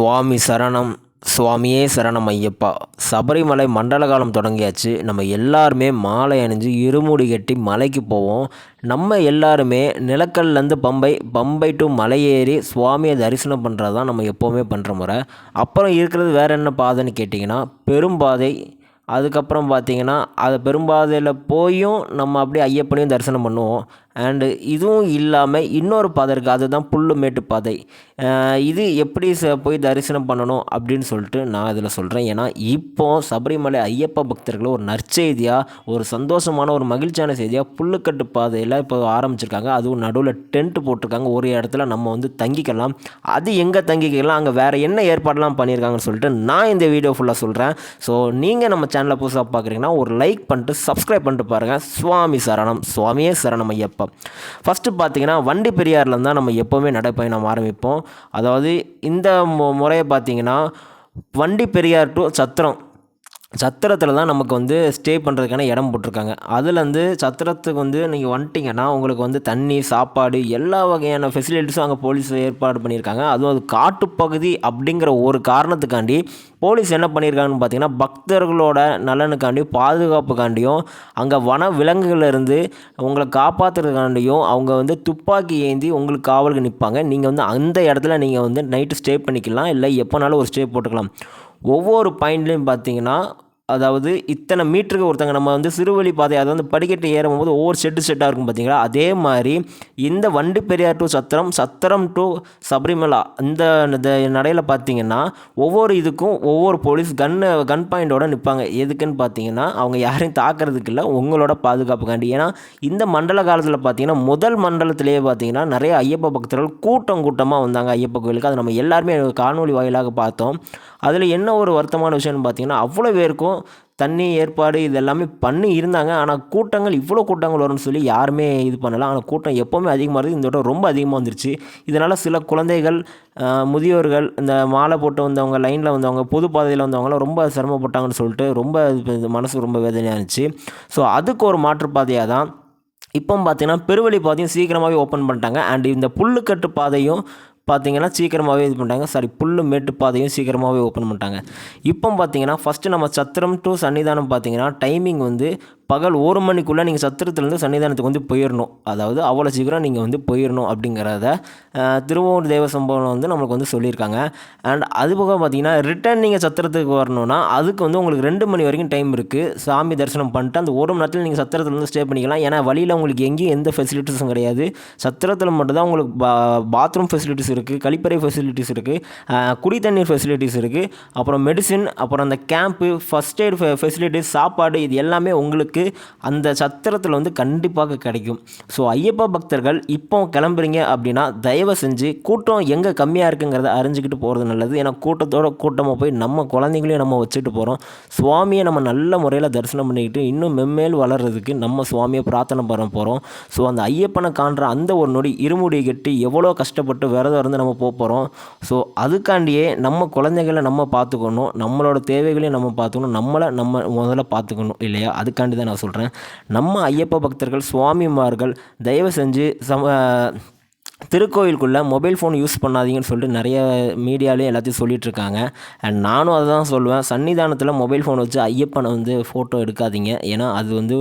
சுவாமி சரணம். சுவாமியே சரணம் ஐயப்பா. சபரிமலை மண்டல காலம் தொடங்கியாச்சு. நம்ம எல்லாருமே மாலை அணிஞ்சு இருமுடி கட்டி மலைக்கு போவோம். நம்ம எல்லாருமே நிலக்கல்லேருந்து பம்பை பம்பை டு மலை ஏறி சுவாமியை தரிசனம் பண்ணுறது தான் நம்ம எப்போவுமே பண்ணுற முறை. அப்புறம் இருக்கிறது வேறு என்ன பாதைன்னு கேட்டிங்கன்னா பெரும்பாதை அதுக்கப்புறம் பார்த்தீங்கன்னா அதை பெரும்பாதையில் போயும் நம்ம அப்படியே ஐயப்பனையும் தரிசனம் பண்ணுவோம். அண்டு இதுவும் இல்லாமல் இன்னொரு பாதை இருக்குது அதுதான் புல்லுமேட்டு பாதை. இது எப்படி ச போய் தரிசனம் பண்ணணும் அப்படின்னு சொல்லிட்டு நான் இதில் சொல்கிறேன் ஏன்னா இப்போ சபரிமலை ஐயப்ப பக்தர்களை ஒரு நற்செய்தியாக ஒரு சந்தோஷமான ஒரு மகிழ்ச்சியான செய்தியாக புல்லுக்கட்டு பாதையில் இப்போ ஆரம்பிச்சிருக்காங்க. அதுவும் நடுவில் டென்ட் போட்டிருக்காங்க. ஒரு இடத்துல நம்ம வந்து தங்கிக்கலாம். அது எங்கே தங்கிக்கலாம்? அங்கே வேறு என்ன ஏற்பாடெல்லாம் பண்ணியிருக்காங்கன்னு சொல்லிட்டு நான் இந்த வீடியோ ஃபுல்லாக சொல்கிறேன் ஸோ நீங்கள் நம்ம சேனலை புதுசாக பார்க்குறீங்கன்னா ஒரு லைக் பண்ணிட்டு சப்ஸ்கிரைப் பண்ணிட்டு பாருங்கள் சுவாமி சரணம். சுவாமியே சரணம் ஐயப்பா. ஃபஸ்ட்டு பார்த்தீங்கன்னா வண்டி பெரியாரில் தான் நம்ம எப்போவுமே நடைப்பயணம் ஆரம்பிப்போம். அதாவது இந்த மு- முறையை பார்த்தீங்கன்னா வண்டி பெரியார் டு சத்திரம். சத்திரத்தில் தான் நமக்கு வந்து ஸ்டே பண்ணுறதுக்கான இடம் போட்டிருக்காங்க. அதுலேருந்து சத்திரத்துக்கு வந்து நீங்கள் வந்துட்டிங்கன்னா உங்களுக்கு வந்து தண்ணி சாப்பாடு எல்லா வகையான ஃபெசிலிட்டிஸும் அங்கே போலீஸ் ஏற்பாடு பண்ணியிருக்காங்க. அதுவும் அது காட்டுப்பகுதி அப்படிங்கிற ஒரு காரணத்துக்காண்டி போலீஸ் என்ன பண்ணியிருக்காங்கன்னு பார்த்தீங்கன்னா பக்தர்களோட நலனுக்காண்டி பாதுகாப்புக்காண்டியும் அங்கே வன விலங்குகளிலிருந்து உங்களை காப்பாற்றுறதுக்காண்டியும் அவங்க வந்து துப்பாக்கி ஏந்தி உங்களுக்கு காவலுக்கு நிற்பாங்க நீங்கள் வந்து அந்த இடத்துல நீங்கள் வந்து நைட்டு ஸ்டே பண்ணிக்கலாம். இல்லை எப்போனாலும் ஒரு ஸ்டே போட்டுக்கலாம். ஒவ்வொரு பாயிண்ட்லேயும் பார்த்தீங்கன்னா அதாவது இத்தனை மீட்டருக்கு ஒருத்தங்க நம்ம வந்து சிறுவழி பாதை அதை வந்து படிக்கட்டு ஏறும்போது ஒவ்வொரு செட்டு செட்டாக இருக்கும் பார்த்தீங்களா அதே மாதிரி இந்த வண்டி பெரியார் டு சத்திரம் சத்திரம் டு சபரிமலா இந்த நடையில் பார்த்தீங்கன்னா ஒவ்வொரு இதுக்கும் ஒவ்வொரு போலீஸ் கன்னு கன் பாயிண்டோட நிற்பாங்க எதுக்குன்னு பார்த்தீங்கன்னா அவங்க யாரையும் தாக்குறதுக்கு இல்லை உங்களோட பாதுகாப்புக்காண்டி. ஏன்னா இந்த மண்டல காலத்தில் பார்த்தீங்கன்னா முதல் மண்டலத்திலேயே பார்த்தீங்கன்னா நிறைய ஐயப்ப பக்தர்கள் கூட்டம் கூட்டமாக வந்தாங்க ஐயப்ப கோயிலுக்கு. அது நம்ம எல்லாருமே காணொலி வாயிலாக பார்த்தோம். அதில் என்ன ஒரு வருத்தமான விஷயம்னு பார்த்தீங்கன்னா அவ்வளோ பேருக்கும் தண்ணி ஏற்பாடு இது எல்லாமே பண்ணி இருந்தாங்க. ஆனால் கூட்டங்கள் இவ்வளோ கூட்டங்கள் வரும்னு சொல்லி யாருமே இது பண்ணலாம் ஆனால் கூட்டம் எப்போவுமே அதிகமாக இருக்குது இந்த வட்டம் ரொம்ப அதிகமாக வந்துருச்சு. இதனால் சில குழந்தைகள் முதியோர்கள் இந்த மாலை போட்டு வந்தவங்க லைனில் வந்தவங்க பொது பாதையில் வந்தவங்களாம் ரொம்ப சிரமப்பட்டாங்கன்னு சொல்லிட்டு ரொம்ப மனசு ரொம்ப வேதனையாக இருந்துச்சு. ஸோ அதுக்கு ஒரு மாற்றுப்பாதையாக தான் இப்போ பார்த்தீங்கன்னா பெருவழி பாதையும் சீக்கிரமாகவே ஓப்பன் பண்ணிட்டாங்க. அண்ட் இந்த புல்லுக்கட்டு பாதையும் பார்த்தீங்கன்னா சீக்கிரமாகவே இது பண்ணிட்டாங்க. சாரி புல்லு மேட்டு பாதையும் சீக்கிரமாகவே ஓப்பன் பண்ணிட்டாங்க. இப்போ பார்த்தீங்கன்னா ஃபஸ்ட்டு நம்ம சத்திரம் டு சன்னிதானம் பார்த்தீங்கன்னா டைமிங் வந்து பகல் ஒரு மணிக்குள்ளே நீங்கள் சத்திரத்துலேருந்து சன்னிதானத்துக்கு வந்து போயிடணும் அதாவது அவ்வளோ சீக்கிரம் நீங்கள் வந்து போயிடணும் அப்படிங்கிறத திருவோர் தேவ சம்பவம் வந்து நம்மளுக்கு வந்து சொல்லியிருக்காங்க. அண்ட் அது போக பார்த்தீங்கன்னா ரிட்டர்ன் நீங்கள் சத்திரத்துக்கு வரணும்னா அதுக்கு வந்து உங்களுக்கு ரெண்டு மணி வரைக்கும் டைம் இருக்குது சாமி தரிசனம் பண்ணிட்டு அந்த ஒரு மணி நேரத்தில் நீங்கள் சத்திரத்தில் ஸ்டே பண்ணிக்கலாம். ஏன்னா வழியில் உங்களுக்கு எங்கேயும் எந்த ஃபெசிலிட்டிஸும் கிடையாது. சத்திரத்தில் மட்டும்தான் உங்களுக்கு பா பாத்ரூம் ஃபெசிலிட்டிஸ் இருக்குது கழிப்பறை ஃபெசிலிட்டிஸ் இருக்குது குடி தண்ணீர் ஃபெசிலிட்டிஸ் இருக்குது அப்புறம் மெடிசின் அப்புறம் அந்த கேம்ப்பு ஃபஸ்ட் எய்ட் ஃபெசிலிட்டிஸ் சாப்பாடு இது எல்லாமே உங்களுக்கு அந்த சத்திரத்தில் வந்து கண்டிப்பாக கிடைக்கும். ஸோ ஐயப்பா பக்தர்கள் இப்போ கிளம்புறீங்க அப்படின்னா தயவு செஞ்சு கூட்டம் எங்கே கம்மியாக இருக்குங்கிறத அறிஞ்சிக்கிட்டு போகிறது நல்லது. ஏன்னா கூட்டத்தோட கூட்டமாக போய் நம்ம குழந்தைங்களையும் நம்ம வச்சுட்டு போகிறோம் சுவாமியை நம்ம நல்ல முறையில் தரிசனம் பண்ணிக்கிட்டு இன்னும் மெம்மேல் வளர்கிறதுக்கு நம்ம சுவாமியை பிரார்த்தனை பண்ண போகிறோம் ஸோ அந்த ஐயப்பனை காண்ற அந்த ஒரு நொடி இருமுடி கட்டி எவ்வளோ கஷ்டப்பட்டு விரதம் இருந்து நம்ம போக போகிறோம் ஸோ அதுக்காண்டியே நம்ம குழந்தைகளை நம்ம பார்த்துக்கணும். நம்மளோட தேவைகளையும் நம்ம பார்த்துக்கணும். நம்மளை நம்ம முதல்ல பார்த்துக்கணும் இல்லையா? அதுக்காண்டி தான் நான் சொல்கிறேன் நம்ம ஐயப்ப பக்தர்கள் சுவாமிமார்கள் தயவு செஞ்சு சம திருக்கோயிலுக்குள்ளே மொபைல் ஃபோன் யூஸ் பண்ணாதீங்கன்னு சொல்லிட்டு நிறைய மீடியாலேயும் எல்லாத்தையும் சொல்லிகிட்ருக்காங்க அண்ட் நானும் அதை தான் சொல்லுவேன். சன்னிதானத்தில் மொபைல் ஃபோன் வச்சு ஐயப்பனை வந்து ஃபோட்டோ எடுக்காதீங்க. ஏன்னா அது வந்து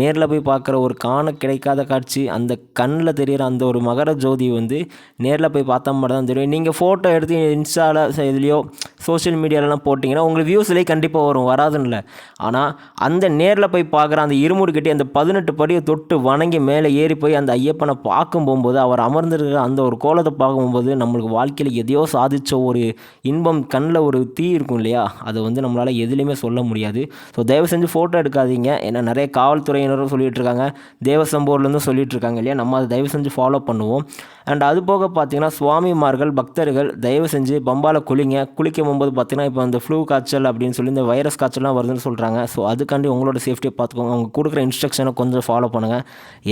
நேரில் போய் பார்க்குற ஒரு காண கிடைக்காத காட்சி. அந்த கண்ணில் தெரியிற அந்த ஒரு மகர ஜோதி வந்து நேரில் போய் பார்த்தா மட்டும் தான் தெரியும். நீங்கள் ஃபோட்டோ எடுத்து இன்ஸ்டாவில் இதுலேயோ சோஷியல் மீடியாலலாம் போட்டிங்கன்னா உங்களுக்கு வியூஸ்லேயே கண்டிப்பாக வரும் வராதுன்னு இல்லை ஆனால் அந்த நேரில் போய் பார்க்குற அந்த இருமுடு கட்டி அந்த பதினெட்டு படியை தொட்டு வணங்கி மேலே ஏறி போய் அந்த ஐயப்பனை பார்க்கும் போகும்போது அவர் அமர்ந்திருக்கிற அந்த ஒரு கோலத்தை பார்க்கும்போது நம்மளுக்கு வாழ்க்கையில் எதையோ சாதித்த ஒரு இன்பம் கண்ணில் ஒரு தீ இருக்கும் இல்லையா? அதை வந்து நம்மளால் எதுலேயுமே சொல்ல முடியாது. ஸோ தயவு செஞ்சு ஃபோட்டோ எடுக்காதீங்க. ஏன்னா நிறைய காவல்துறையினரும் சொல்லிகிட்டு இருக்காங்க. தேவசம்போர்லேருந்து சொல்லிகிட்டு இருக்காங்க இல்லையா? நம்ம அதை தயவு செஞ்சு ஃபாலோ பண்ணுவோம். அண்ட் அது போக பார்த்தீங்கன்னா சுவாமிமார்கள் பக்தர்கள் தயவு செஞ்சு பம்பால குளிங்க. குளிக்கும் போகும்போது பார்த்தீங்கன்னா இப்போ இந்த ஃப்ளூ காய்ச்சல் அப்படின்னு சொல்லி இந்த வைரஸ் காய்ச்சல்லாம் வருதுன்னு சொல்கிறாங்க ஸோ அதுக்காண்டி உங்களோட சேஃப்டியை பார்த்துக்கோங்க. அவங்க கொடுக்குற இன்ஸ்ட்ரக்ஷனை கொஞ்சம் ஃபாலோ பண்ணுங்கள்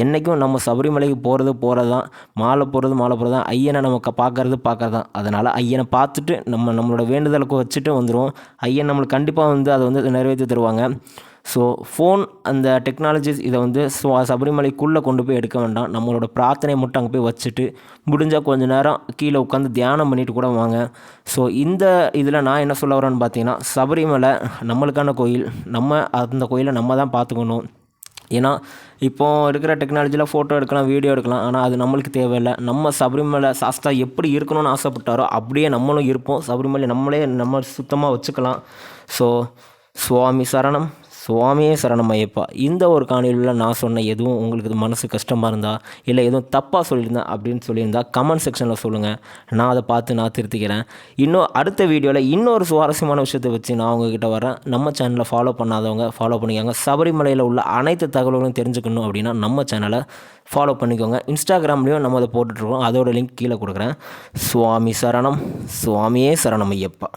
என்றைக்கும் நம்ம சபரிமலைக்கு போகிறது போகிறது தான் மாலை போகிறது மாலை போகிறது தான் ஐயனை நமக்கு பார்க்கறது பார்க்கறது தான் அதனால் ஐயனை பார்த்துட்டு நம்ம நம்மளோட வேண்டுதலுக்கு வச்சுட்டு வந்துடுவோம் ஐயன் நம்மளுக்கு கண்டிப்பாக வந்து அதை வந்து நிறைவேற்றி தருவாங்க. ஸோ ஃபோன் அந்த டெக்னாலஜிஸ் இதை வந்து சுவா சபரிமலைக்குள்ளே கொண்டு போய் எடுக்க வேண்டாம். நம்மளோட பிரார்த்தனையை மட்டும் அங்கே போய் வச்சுட்டு முடிஞ்சால் கொஞ்ச நேரம் கீழே உட்காந்து தியானம் பண்ணிட்டு கூட வாங்க. ஸோ இந்த இதில் நான் என்ன சொல்ல வரேன்னு பார்த்தீங்கன்னா சபரிமலை நம்மளுக்கான கோயில். நம்ம அந்த கோயிலை நம்ம தான் பார்த்துக்கணும். ஏன்னா இப்போ இருக்கிற டெக்னாலஜியில் ஃபோட்டோ எடுக்கலாம் வீடியோ எடுக்கலாம். ஆனால் அது நம்மளுக்கு தேவையில்லை. நம்ம சபரிமலை சாஸ்தா எப்படி இருக்கணும்னு ஆசைப்பட்டாரோ அப்படியே நம்மளும் இருப்போம். சபரிமலை நம்மளே நம்ம சுத்தமாக வச்சுக்கலாம். ஸோ சுவாமி சரணம். சுவாமியே சரணம் ஐயப்பா. இந்த ஒரு காணொலியில் நான் சொன்ன எதுவும் உங்களுக்கு இது மனசு கஷ்டமாக இருந்தால் இல்லை எதுவும் தப்பாக சொல்லியிருந்தேன் அப்படின்னு சொல்லியிருந்தா கமெண்ட் செக்ஷனில் சொல்லுங்கள் நான் அதை பார்த்து நான் திருத்திக்கிறேன். இன்னும் அடுத்த வீடியோவில் இன்னொரு சுவாரஸ்யமான விஷயத்தை வச்சு நான் உங்ககிட்ட வரேன் நம்ம சேனலை ஃபாலோ பண்ணாதவங்க ஃபாலோ பண்ணிக்கோங்க. சபரிமலையில் உள்ள அனைத்து தகவல்களும் தெரிஞ்சுக்கணும் அப்படின்னா நம்ம சேனலை ஃபாலோ பண்ணிக்கோங்க. இன்ஸ்டாகிராம்லேயும் நம்ம அதை போட்டுட்ருக்கோம் அதோட லிங்க் கீழே கொடுக்குறேன். சுவாமி சரணம். சுவாமியே சரணம் ஐயப்பா.